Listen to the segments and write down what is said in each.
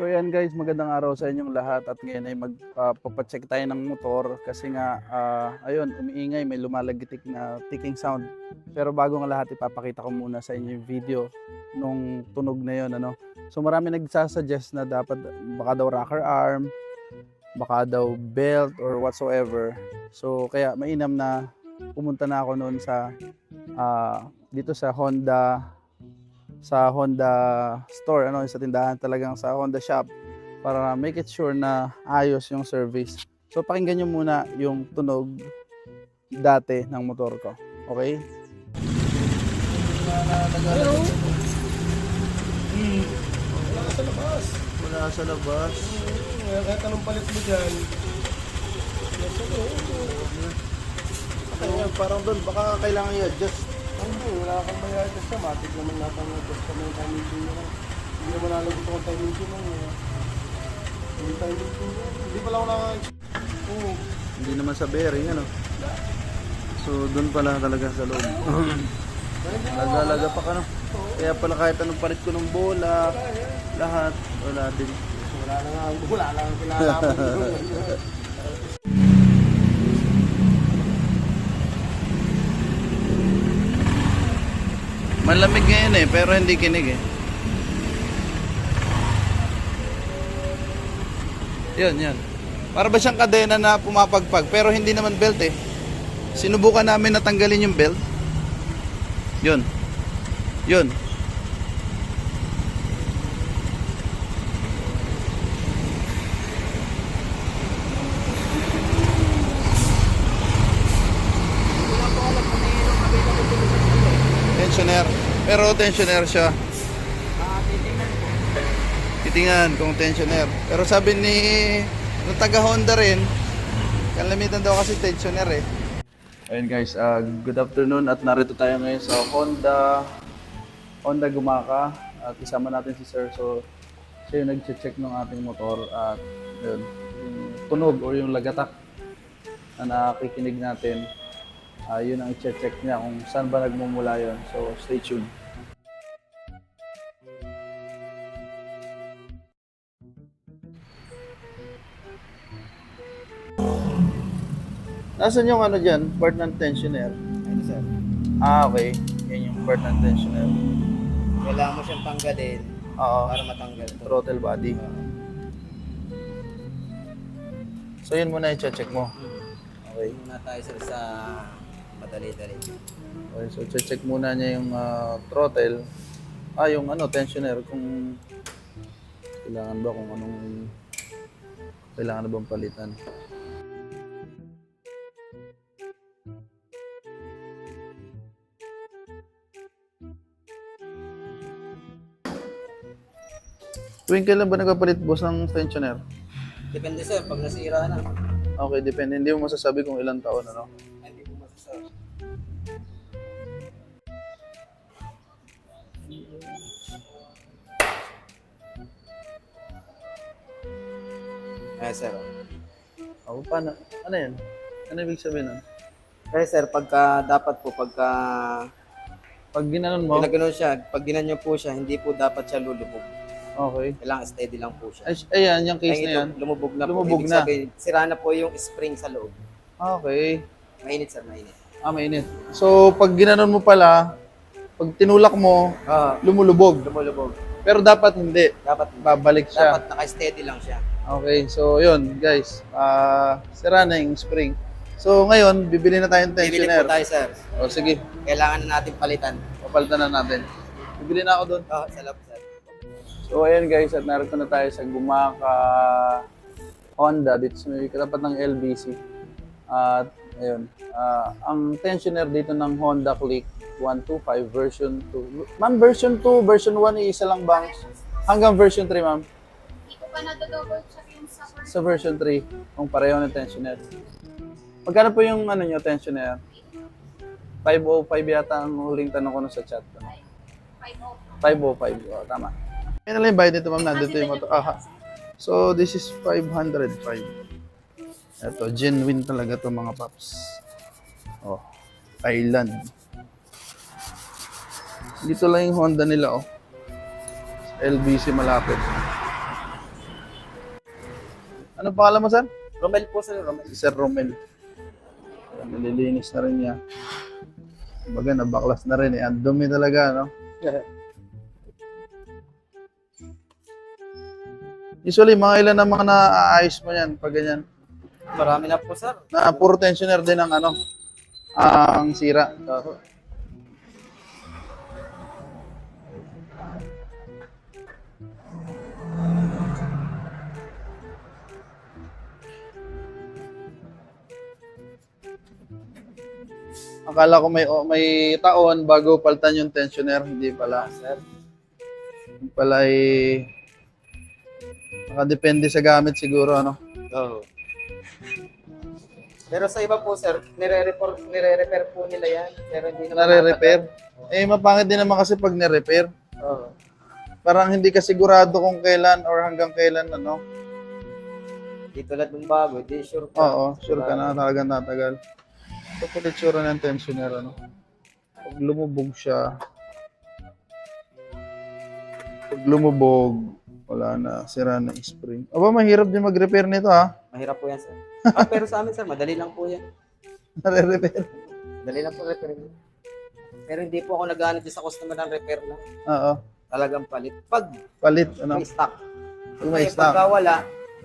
So yan guys, magandang araw sa inyong lahat at ngayon ay magpapacheck tayo ng motor kasi nga ah, ayun, umiingay, may lumalagitik na ticking sound. Pero bago nga lahat, ipapakita ko muna sa inyo yung video nung tunog na yun. Ano? So marami nagsasuggest na dapat baka daw rocker arm, baka daw belt or whatsoever. So kaya mainam na pumunta na ako noon sa ah, dito sa Honda sa Honda store, ano, sa tindahan talagang sa Honda shop para make it sure na ayos yung service. So pakinggan nyo muna yung tunog dati ng motor ko. Okay? Hello? Wala ka sa labas. Wala sa labas. Hmm, kahit anong palit mo dyan. Loob. Kaya parang doon, baka kailangan i-adjust. Hindi, wala kang mayayos sa matik naman natin adjust kami ng timing tune na Hindi naman nalagot ako ng timing tune na Hindi timing tune na. Hindi pala ako naka... Oo. Hindi naman sa bearing, ano? So doon pala talaga sa loob. Lagalaga pa ka, no? Kaya pala kahit anong palit ko ng bola, lahat, wala din. Wala na nga, wala na nga kinalaman Malamig ngayon eh, pero hindi kinig eh. Yun, yun. Para ba siyang kadena na pumapagpag, pero hindi naman belt eh. Sinubukan namin natanggalin yung belt. Yun. Yun. Tensioner. Pero tensioner siya. Titingnan kung tensioner. Pero sabi ni ng taga Honda rin, kalamitan daw kasi tensioner eh. Ayun guys, uh, good afternoon at narito tayo ngayon sa Honda Honda Gumaka at isama natin si Sir. So, siya yung nag-check ng ating motor at yun, yung tunog o yung lagatak na nakikinig natin Ah, yun ang i-check niya kung saan ba nagmumula yun. So, stay tuned. Nasaan yung ano dyan? Part ng tensioner? Ano sir? Ah, okay. Yan yung part ng tensioner. Kailangan mo siyang tanggalin Oo. para matanggal to. Throttle body. So, yun muna i-check mo. Okay. Muna tayo sir sa madali-dali. Okay, so check muna niya yung ah, throttle. Ah, yung ano, tensioner kung kailangan ba kung anong kailangan na bang palitan. Tuwing kailan ba nagpapalit boss ng tensioner? Depende sir, pag nasira na. Okay, depende. Hindi mo masasabi kung ilang taon, ano? Hindi ko masasabi. Eh sir. Oh, paano? Ano yan? Ano ibig sabihin nun? Eh sir, pagka dapat po pagka Pag ginanon mo, ginagano siya, pag ginanyo po siya, hindi po dapat siya lulubog. Okay. Kailangan steady lang po siya. Ay, ayan, yung case Ay, na ito, yan. lumubog na Lumubog po. Ibig na. sabihin, sira na po yung spring sa loob. Okay. Mainit sir, mainit. Ah, mainit. So, pag ginanon mo pala, pag tinulak mo, Ah, lumulubog. lumulubog. Pero dapat hindi. Dapat Babalik siya. dapat naka-steady lang siya. Okay, so yun, guys. Ah, sira na yung spring. So, ngayon, bibili na tayong Bibili tensioner. po tayo sir. O, sige. Kailangan na natin palitan. Papalitan na natin. Bibili na ako doon. Oh, sa loob sir. So, ayan guys, at narito na tayo sa Gumaka Honda dito sa may katapat ng LBC. At, ayun, ah, ang tensioner dito ng Honda Click 125 version 2. Ma'am, version 2, version 1, isa lang bang? Hanggang version 3, ma'am. Hindi ko pa nadodouble check yung sa version 3, kung pareho ng tensioner. Magkano po yung ano nyo, tensioner? 505 yata ang huling tanong ko na sa chat. Ano? 5 505. Oh, tama. Kaya na lang yung bayad dito, ma'am. Nandito yung motor. Aha. So, this is 505. Ito, genuine talaga to mga paps. Oh, Thailand. Dito lang yung Honda nila, oh. LBC malapit. Anong pangalan mo, sir? Romel po sir, Romel. Si Sir Romel. Nililinis na rin niya. Baga, nabaklas na rin eh. Ang dumi talaga, no? Usually, mga ilan ang mga naaayos mo yan pag ganyan? Marami na po sir. Na puro tensioner din ang ano, ang sira. Oo. Akala ko may oh, may taon bago paltan yung tensioner, hindi pala. Sir. Yung pala ay nakadepende sa gamit siguro ano. Oo. Pero sa iba po sir, nire-repair, nire-repair po nila yan. Pero hindi naman Nare-repair. Eh mapangit din naman kasi pag nire-repair. natagal. Oo. Parang hindi ka sigurado kung kailan or hanggang kailan ano. Di tulad ng bago, di sure ka. Oo, sure ka na talagang tatagal. Ito po itsura ng tensioner ano. Pag lumubog siya, pag lumubog, wala na, sira na spring. Aba, mahirap din mag-repair nito ha. Mahirap po yan sir. Ah, pero sa amin sir, madali lang po yan. Nare-repair. Madali lang po repair. Pero hindi po ako nag-ano sa customer ng repair lang. Oo. Talagang palit. Pag Palit, ano. may stock. Pag may Kaya stock. pagka wala,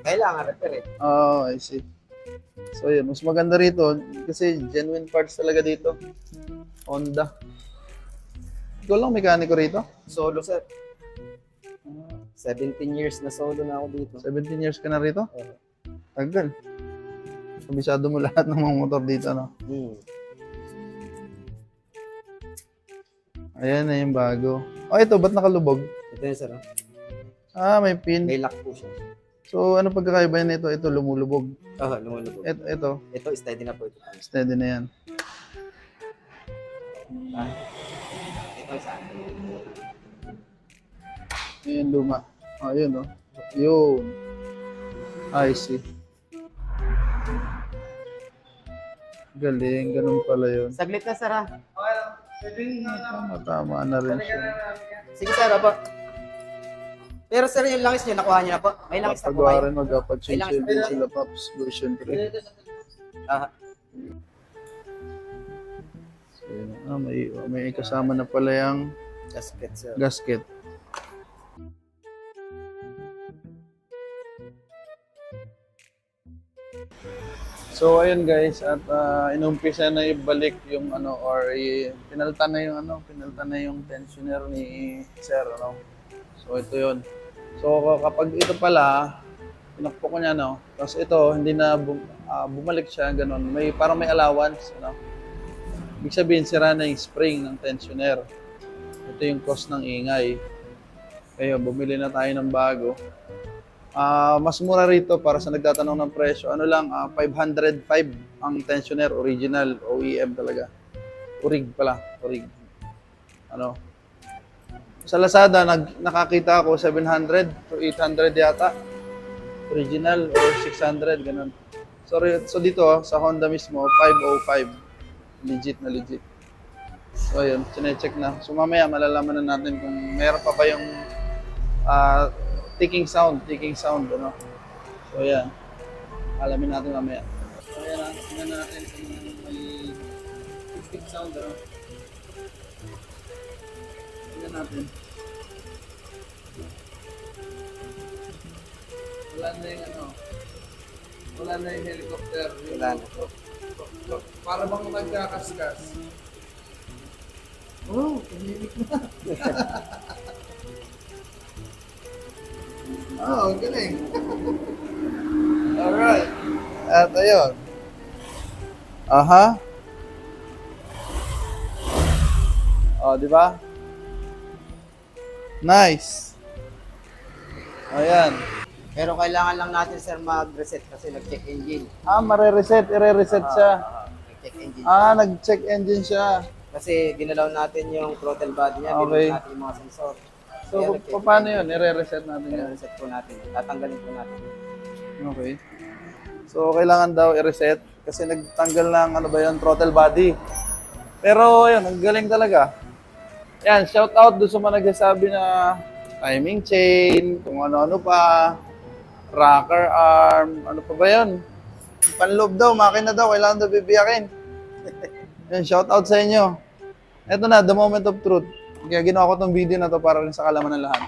kailangan repair eh. Oh, I see. So yun, mas maganda rito kasi genuine parts talaga dito. Honda. Ikaw lang mekaniko rito? Solo sir. 17 years na solo na ako dito. 17 years ka na rito? Oo. Tagal. Kabisado mo lahat ng mga motor dito, no? Hmm. Ayan na yung bago. Oh, ito, ba't nakalubog? Ito yun sir. oh. Ah, may pin. May lock po siya. So, ano pagkakaiba nito? Ito, lumulubog. Oo, lumulubog. Ito, ito, Ito, steady na po ito. steady na yan. Ah. Ayan, luma. Oh, yun, oh. Yun. I see. Galing, ganun pala yun. Saglit na sir ah. Tama, tama na rin siya. Sige sir, apa. Pero sir, yung langis niyo, nakuha niyo na po. May langis na po kayo. Pagawarin mag-apatchinchil din sila, Pops, version 3. Ah, So, yun. Ah, may, may kasama na pala yung gasket sir. gasket. So ayun guys, at uh, inumpisa na ibalik yung ano or i- pinaltan na yung ano, pinaltan na yung tensioner ni Sir ano. So ito yun. So kapag ito pala pinakpo ko niya no, tapos ito hindi na bum- ah, bumalik siya ganun. May parang may allowance ano. Ibig sabihin sira na yung spring ng tensioner. Ito yung cost ng ingay. Kaya bumili na tayo ng bago. Ah, mas mura rito para sa nagtatanong ng presyo. Ano lang, ah, 505 ang tensioner, original, OEM talaga. Orig pala, orig. Ano? Sa Lazada, nag, nakakita ako 700 to 800 yata. Original or 600, ganun. So, so dito, sa Honda mismo, 505. Legit na legit. So, ayun, chinecheck na. So, mamaya malalaman na natin kung meron pa ba yung ah, ticking sound, ticking sound, ano. So, ayan. Alamin natin mamaya. So, ayan na. Tingnan natin kung may ticking sound, ano. Tingnan natin. Wala na yung ano. Wala na yung helicopter. Wala na. Para bang nagkakaskas. Oh, tahimik na. Oh, galing. Alright. At ayun. Aha. Oh, di ba? Nice. Ayan. Pero kailangan lang natin sir mag-reset kasi nag-check engine. Ah, mare-reset. Ire-reset siya. Ah, nag-check engine. Ah, nag-check engine siya. Kasi ginalaw natin yung throttle body niya, Okay. binalik natin yung mga sensor. So, pa- paano yun? Ire-reset natin yan. reset po natin. Tatanggalin po natin. Okay. So, kailangan daw i-reset kasi nagtanggal ng ano ba yun, throttle body. Pero, yun, ang galing talaga. Yan, shout out doon sa mga nagsasabi na timing chain, kung ano-ano pa. rocker arm, ano pa ba yun? Panloob daw, makina daw, kailangan daw bibiyakin. Yan, shout out sa inyo. Ito na, the moment of truth. Kaya ginawa ko tong video na to para rin sa kalaman ng lahat.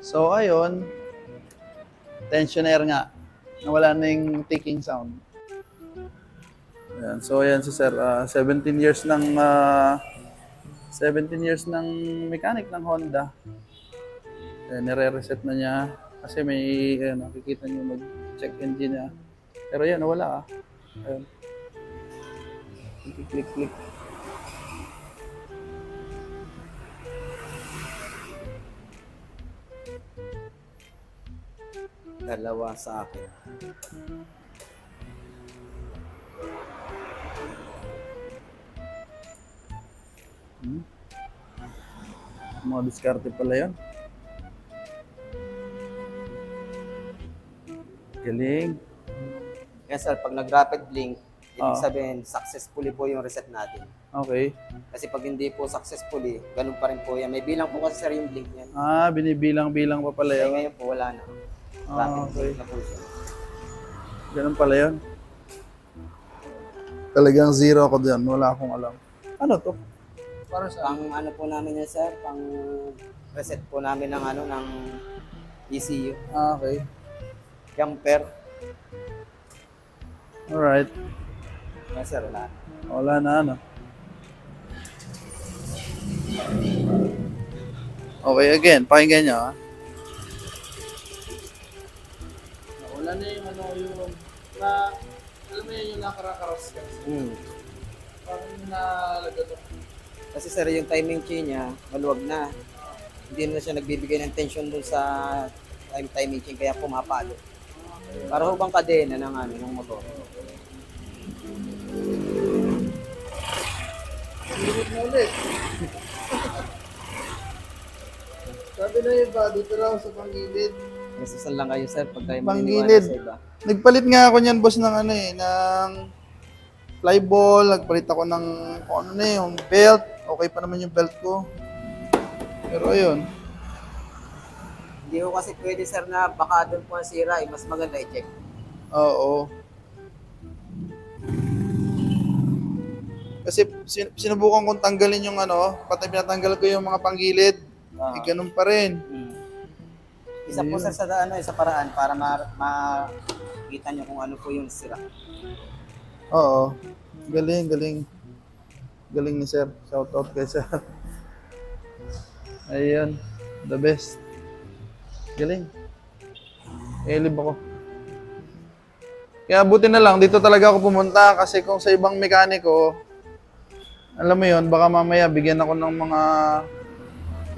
So, ayun. Tensioner nga. Nawala na yung ticking sound. Ayan. So, ayan si Sir. ah, 17 years ng ah, 17 years ng mechanic ng Honda. Ayan, nire-reset na niya. Kasi may, ayan, nakikita niyo mag-check engine niya. Pero yan, nawala ah. Ayan. Click, click, click. Dalawa sa akin. Mga diskarte pala yun. Galing. Kaya sir, pag nag-rapid blink, ibig Ah. sabihin, successfully po yung reset natin. Okay. Kasi pag hindi po successfully, ganun pa rin po yan. May bilang po kasi sir yung blink niyan. Ah, binibilang-bilang pa pala Kaya yun. ngayon po wala na. Ah, okay. Ganun pala yun. Talagang zero ako dyan. Wala akong alam. Ano to? Para sa... Pang ano po namin yan sir, pang reset po namin ng ano, ng ECU. Ah, okay. Jumper. Alright. Kaya sir, wala na. Wala na, ano. Okay, again. Pakinggan nyo, ha. Yung ano, yung... Na, alam mo yun yung nakarakaras ka. Hmm. Parang nalagot ako. Kasi sir, yung timing chain niya, maluwag na. Hindi na siya nagbibigay ng tension dun sa time timing chain, kaya pumapalo. Para ho bang kadena ng ano, ng motor. Ulit na ulit. Sabi na iba, dito raw sa panggilid. Nasusan lang kayo sir, pag Panggilid. maniniwala sa iba. Nagpalit nga ako niyan, boss, ng ano eh, ng flyball. Nagpalit ako ng kung ano na eh, yung belt. Okay pa naman yung belt ko. Pero ayun. Hindi ko kasi pwede sir na baka doon po ang sira, eh, mas maganda i-check. Oo. Kasi sin- sinubukan kong tanggalin yung ano, pati pinatanggal ko yung mga panggilid. Ah. Eh, ganun pa rin. Isa po sir sa ano, sa paraan para ma makita niyo kung ano po yung sira. Oo. Galing, galing. Galing ni Sir. Shout out kay Sir. Ayun. The best. Galing. Elib ako. Kaya buti na lang, dito talaga ako pumunta kasi kung sa ibang mekaniko, alam mo yon baka mamaya bigyan ako ng mga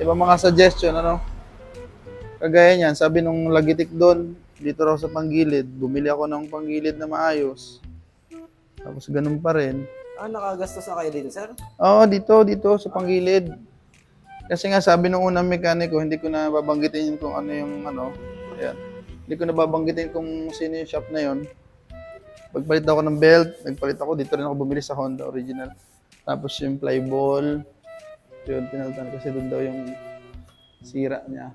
ibang mga suggestion, ano? Kagaya niyan, sabi nung lagitik doon, dito raw sa panggilid, bumili ako ng panggilid na maayos. Tapos ganun pa rin. Ah, nakagastos na kayo dito sir? Oo, dito, dito, sa panggilid. Kasi nga sabi nung unang mekaniko, hindi ko na babanggitin kung ano yung ano. Ayan. Hindi ko na babanggitin kung sino yung shop na yon. Pagpalit ako ng belt, nagpalit ako, dito rin ako bumili sa Honda original. Tapos yung flyball, yun, pinalitan kasi doon daw yung sira niya.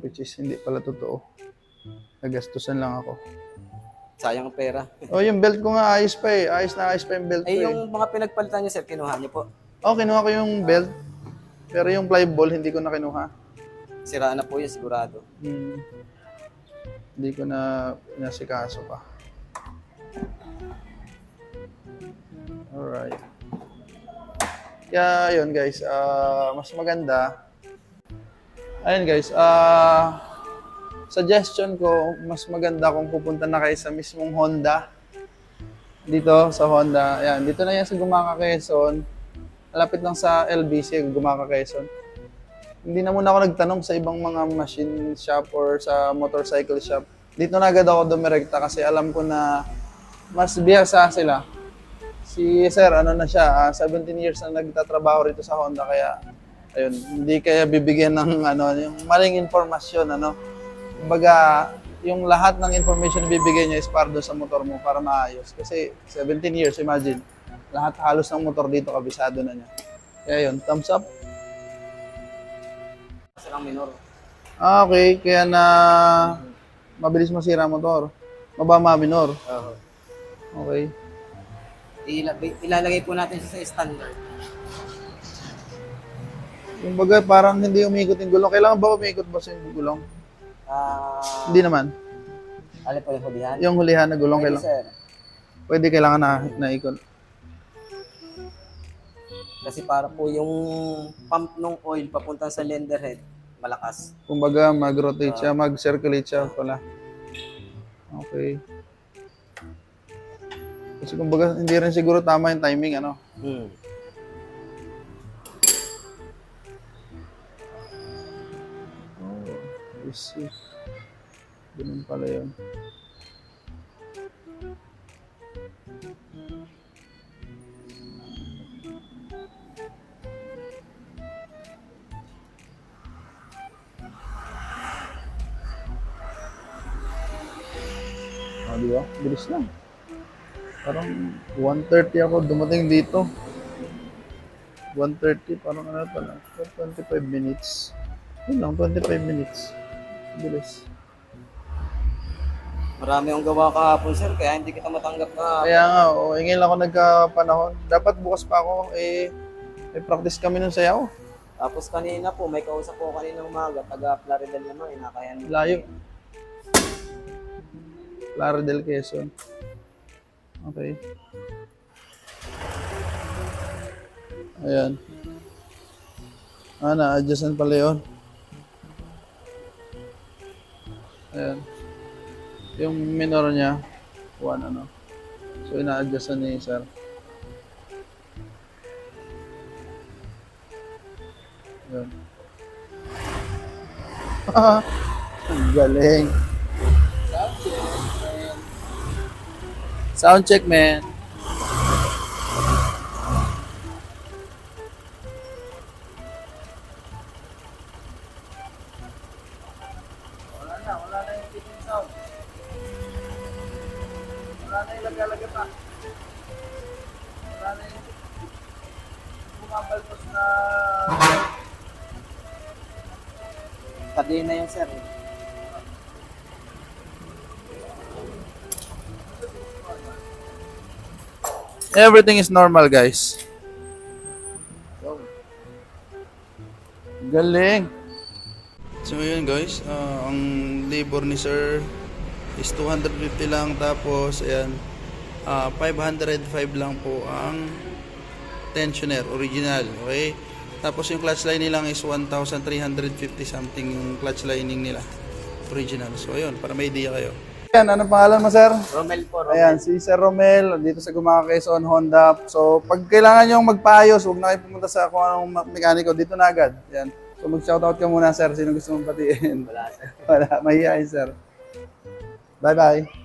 Which is hindi pala totoo. Nagastusan lang ako. Sayang ang pera. Oh, yung belt ko nga ayos pa eh. Ayos na ayos pa yung belt ko Ay, eh. yung mga pinagpalitan niyo sir, kinuha niyo po. Oh, kinuha ko yung belt. Pero yung flyball, hindi ko na kinuha. Sira na po yun sigurado. Hmm. Hindi ko na nasikaso pa. Alright. Kaya yun guys, ah, mas maganda. Ayun guys, ah suggestion ko, mas maganda kung pupunta na kayo sa mismong Honda. Dito sa Honda. Ayan, dito na yan sa Gumaka, Quezon. Malapit lang sa LBC, Gumaka, Quezon. Hindi na muna ako nagtanong sa ibang mga machine shop or sa motorcycle shop. Dito na agad ako dumirekta kasi alam ko na mas biyasa sila. Si Sir, ano na siya, ah, 17 years na nagtatrabaho rito sa Honda kaya ayun, hindi kaya bibigyan ng ano, yung maling informasyon ano. Kumbaga, yung lahat ng information na bibigyan niya is para doon sa motor mo para maayos. Kasi 17 years, imagine. Lahat halos ng motor dito kabisado na niya. Kaya yun, thumbs up. Silang minor. Ah, okay. Kaya na mabilis masira ang motor. Mababa minor. Oo. Okay. Ila- ilalagay po natin siya sa standard. Yung bagay, parang hindi umikot yung gulong. Kailangan ba umikot ba sa yung gulong? Ah, Hindi naman. alin po yung hulihan? Yung hulihan na gulong, Pwede, kailangan, sir. pwede kailangan na, naikot. Kasi para po yung pump ng oil papunta sa lender head, malakas. Kumbaga, mag-rotate siya, mag-circulate siya pala. Okay. Kasi kumbaga, hindi rin siguro tama yung timing, ano? Hmm. I see. Ganun pala yun. Ah, di? Bilis lang. Parang 1.30 ako dumating dito. 1.30, parang ano pa lang, 25 minutes. Yun lang, 25 minutes. Bilis. Marami akong gawa kahapon, sir, kaya hindi kita matanggap na Kaya nga, oh, eh, ngayon lang ako nagkapanahon. Dapat bukas pa ako, eh, may practice kami nun sayaw. Tapos kanina po, may kausap po kanina umaga, taga Plaridel naman, inakayan. Layo. Clara del Quezon. Okay. Ayan. Ah, na-adjustan pala yun. Ayan. Yung minor niya, one ano. So, ina-adjustan ni sir. Ayan. Ang galing. Sound check, man. Wala na yung lagalaga pa. Wala na yung bumabalpos na Kadena yung sir. Everything is normal, guys. Galing. So yun guys, ah, ang labor ni sir is 250 lang tapos ayan ah, 505 lang po ang tensioner original, okay? Tapos yung clutch lining lang is 1,350 something yung clutch lining nila original. So ayun, para may idea kayo. Ayan, anong pangalan mo sir? Romel po, Romel. Ayan, si Sir Romel, dito sa Gumaca Quezon, Honda. So, pag kailangan nyo magpaayos, huwag na kayo pumunta sa kung anong mekaniko, dito na agad. Ayan. So, mag-shoutout ka muna, sir. Sino gusto mong patiin? Wala, sir. Wala, mahihayin, sir. Bye-bye.